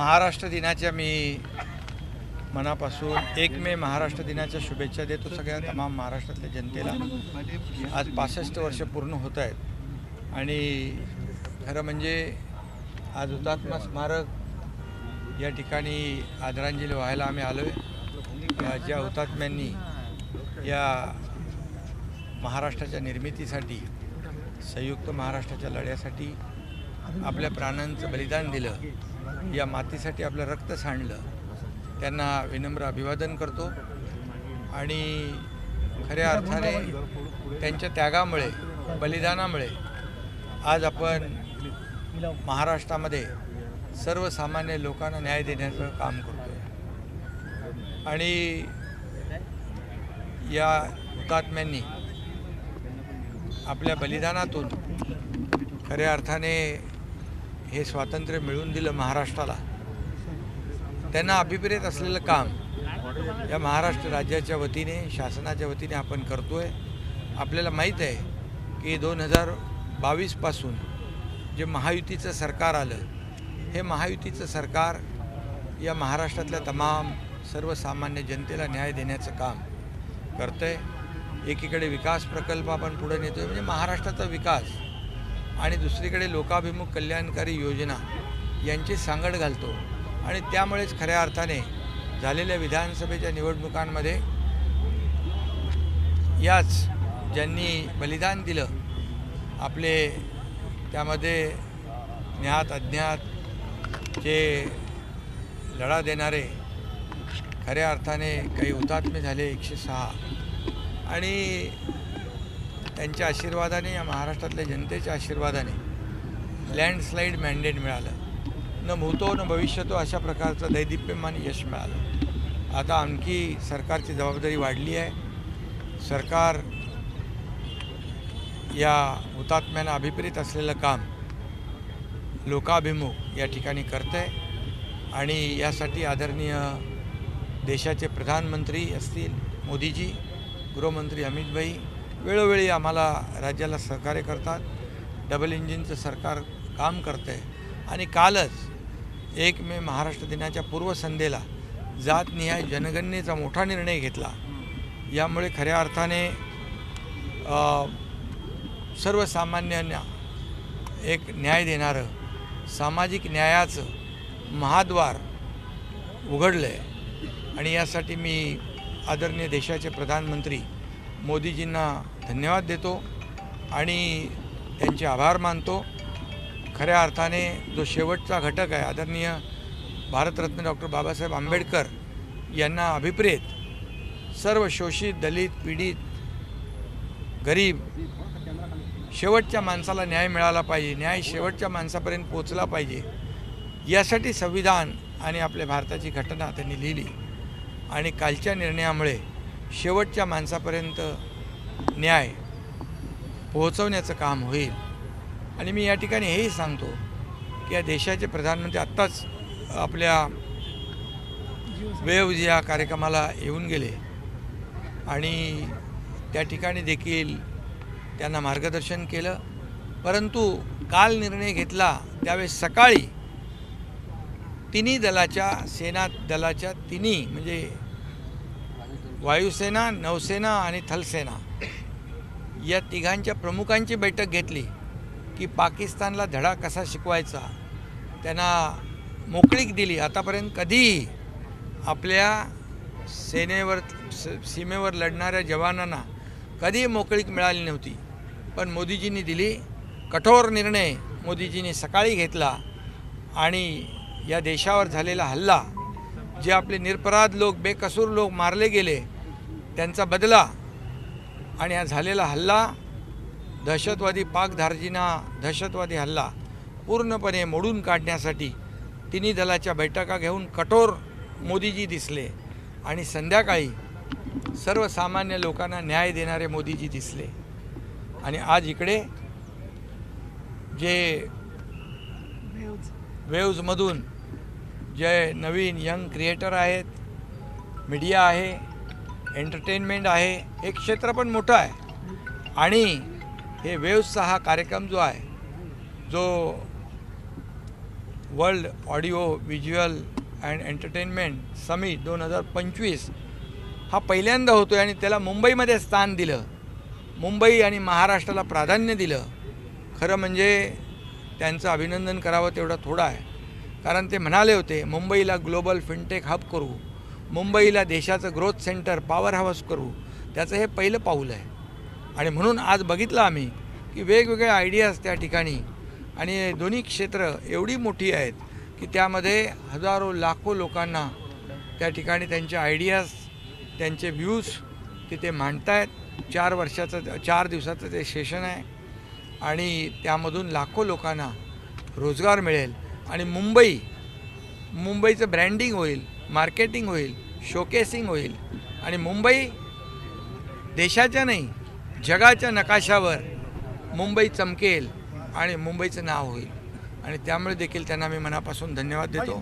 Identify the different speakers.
Speaker 1: महाराष्ट्र दिनाच्या मी मनापासून एक मे महाराष्ट्र दिनाच्या शुभेच्छा देतो सगळ्या तमाम महाराष्ट्रातल्या जनतेला. आज पासष्ट वर्ष पूर्ण होत आहेत. आणि खरं म्हणजे आज हुतात्मा स्मारक या ठिकाणी आदरांजली व्हायला आम्ही आलो आहे ज्या हुतात्म्यांनी या महाराष्ट्राच्या निर्मितीसाठी संयुक्त महाराष्ट्राच्या लढ्यासाठी आपल्या प्राणांचं बलिदान दिलं. या मातीसाठी आपलं रक्त सांडलं. त्यांना विनम्र अभिवादन करतो. आणि खऱ्या अर्थाने त्यांच्या त्यागामुळे बलिदानामुळे आज आपण महाराष्ट्रामध्ये सर्वसामान्य लोकांना न्याय देण्याचं काम करतो आहे आणि या हुतात्म्यांनी आपल्या बलिदानातून खऱ्या अर्थाने हे स्वातंत्र्य मिळवून दिलं महाराष्ट्राला. त्यांना अभिप्रेत असलेलं काम या महाराष्ट्र राज्याच्या वतीने शासनाच्या वतीने आपण करतो आहे आपल्याला माहीत आहे की दोन हजार बावीसपासून जे महायुतीचं सरकार आलं हे महायुतीचं सरकार या महाराष्ट्रातल्या तमाम सर्वसामान्य जनतेला न्याय देण्याचं काम करतं आहे एकीकडे विकास प्रकल्प आपण पुढे नेतो आहे म्हणजे महाराष्ट्राचा विकास. आणि दुसरीकडे लोकाभिमुख कल्याणकारी योजना यांची सांगड घालतो. आणि त्यामुळेच खऱ्या अर्थाने झालेल्या विधानसभेच्या निवडणुकांमध्ये याच ज्यांनी बलिदान दिलं आपले त्यामध्ये ज्ञात अज्ञात जे लढा देणारे खऱ्या अर्थाने काही हुतात्मे झाले एकशे सहा. आणि त्यांच्या आशीर्वादाने या महाराष्ट्रातल्या जनतेच्या आशीर्वादाने लँडस्लाईड मॅन्डेट मिळालं. न भूतो न भविष्यतो अशा प्रकारचं दैदिप्यमान यश मिळालं. आता आणखी सरकारची जबाबदारी वाढली आहे. सरकार या हुतात्म्यांना अभिप्रेत असलेलं काम लोकाभिमुख या ठिकाणी करतं आहे आणि यासाठी आदरणीय देशाचे प्रधानमंत्री असतील मोदीजी गृहमंत्री अमितभाई वेळोवेळी आम्हाला राज्याला सहकार्य करतात. डबल इंजिनचं सरकार काम करतं आहे आणि कालच एक मे महाराष्ट्र दिनाच्या पूर्वसंध्येला जातनिहाय जनगणनेचा मोठा निर्णय घेतला. यामुळे खऱ्या अर्थाने सर्वसामान्यांना एक न्याय देणारं सामाजिक न्यायाचं महाद्वार उघडलं आहे आणि यासाठी मी आदरणीय देशाचे प्रधानमंत्री मोदीजींना धन्यवाद देतो आणि त्यांचे आभार मानतो. खऱ्या अर्थाने जो शेवटचा घटक आहे आदरणीय भारतरत्न डॉक्टर बाबासाहेब आंबेडकर यांना अभिप्रेत सर्व शोषित दलित पीडित गरीब शेवटच्या माणसाला न्याय मिळाला पाहिजे न्याय शेवटच्या माणसापर्यंत पोचला पाहिजे यासाठी संविधान आणि आपल्या भारताची घटना त्यांनी लिहिली. आणि कालच्या निर्णयामुळे शेवटच्या माणसापर्यंत न्याय पोहोचवण्याचं काम होईल. आणि मी या ठिकाणी हेही सांगतो की या देशाचे प्रधानमंत्री आत्ताच आपल्या वेव्ज या कार्यक्रमाला येऊन गेले. आणि त्या ठिकाणी देखील त्यांना मार्गदर्शन केलं. परंतु काल निर्णय घेतला त्यावेळेस सकाळी तिन्ही दलाच्या सेना दलाच्या तिन्ही म्हणजे वायुसेना नौसेना आणि थलसेना या तिघांच्या प्रमुखांची बैठक घेतली की पाकिस्तानला धडा कसा शिकवायचा त्यांना मोकळीक दिली. आतापर्यंत कधीही आपल्या सेनेवर स- सीमेवर लढणाऱ्या जवानांना कधी मोकळीक मिळाली नव्हती. पण मोदीजींनी दिली कठोर निर्णय. मोदीजींनी सकाळी घेतला आणि या देशावर झालेला हल्ला जे आपले निरपराध लोक बेकसूर लोक मारले गेले त्यांचा बदला आणि हा झालेला हल्ला दहशतवादी पाकधारजीना दहशतवादी हल्ला पूर्णपणे मोडून काढण्यासाठी तिन्ही दलाच्या बैठका घेऊन कठोर मोदीजी दिसले आणि संध्याकाळी सर्वसामान्य लोकांना न्याय देणारे मोदीजी दिसले. आणि आज इकडे जे वेव्जमधून जे नवीन यंग क्रिएटर आहेत मीडिया आहे एंटरटेनमेंट आहे हे क्षेत्र पण मोठं आहे. आणि हे वेव्सचा हा कार्यक्रम जो आहे जो world audio visual and entertainment summit दोन हजार पंचवीस हा पहिल्यांदा होतो आहे आणि त्याला मुंबईमध्ये स्थान दिलं. मुंबई आणि महाराष्ट्राला प्राधान्य दिलं. खरं म्हणजे त्यांचं अभिनंदन करावं तेवढा थोडं आहे. कारण ते म्हणाले होते मुंबईला ग्लोबल फिनटेक हब करू. मुंबईला देशाचं ग्रोथ सेंटर पॉवर हाऊस करू. त्याचं हे पहिलं पाऊल आहे. आणि म्हणून आज बघितलं आम्ही की वेगवेगळ्या आयडियाज त्या ठिकाणी. आणि दोन्ही क्षेत्र एवढी मोठी आहेत की त्यामध्ये हजारो लाखो लोकांना त्या ठिकाणी त्यांचे आयडियाज त्यांचे व्ह्यूज तिथे मांडतायत. चार वर्षाचं चार दिवसाचं ते सेशन आहे. आणि त्यामधून लाखो लोकांना रोजगार मिळेल. आणि मुंबई मुंबईचं ब्रँडिंग होईल मार्केटिंग होईल शोकेसिंग होईल. आणि मुंबई देशाच्या नाही जगाच्या नकाशावर मुंबई चमकेल आणि मुंबईचं नाव होईल. आणि त्यामुळे देखील त्यांना मी मनापासून धन्यवाद देतो.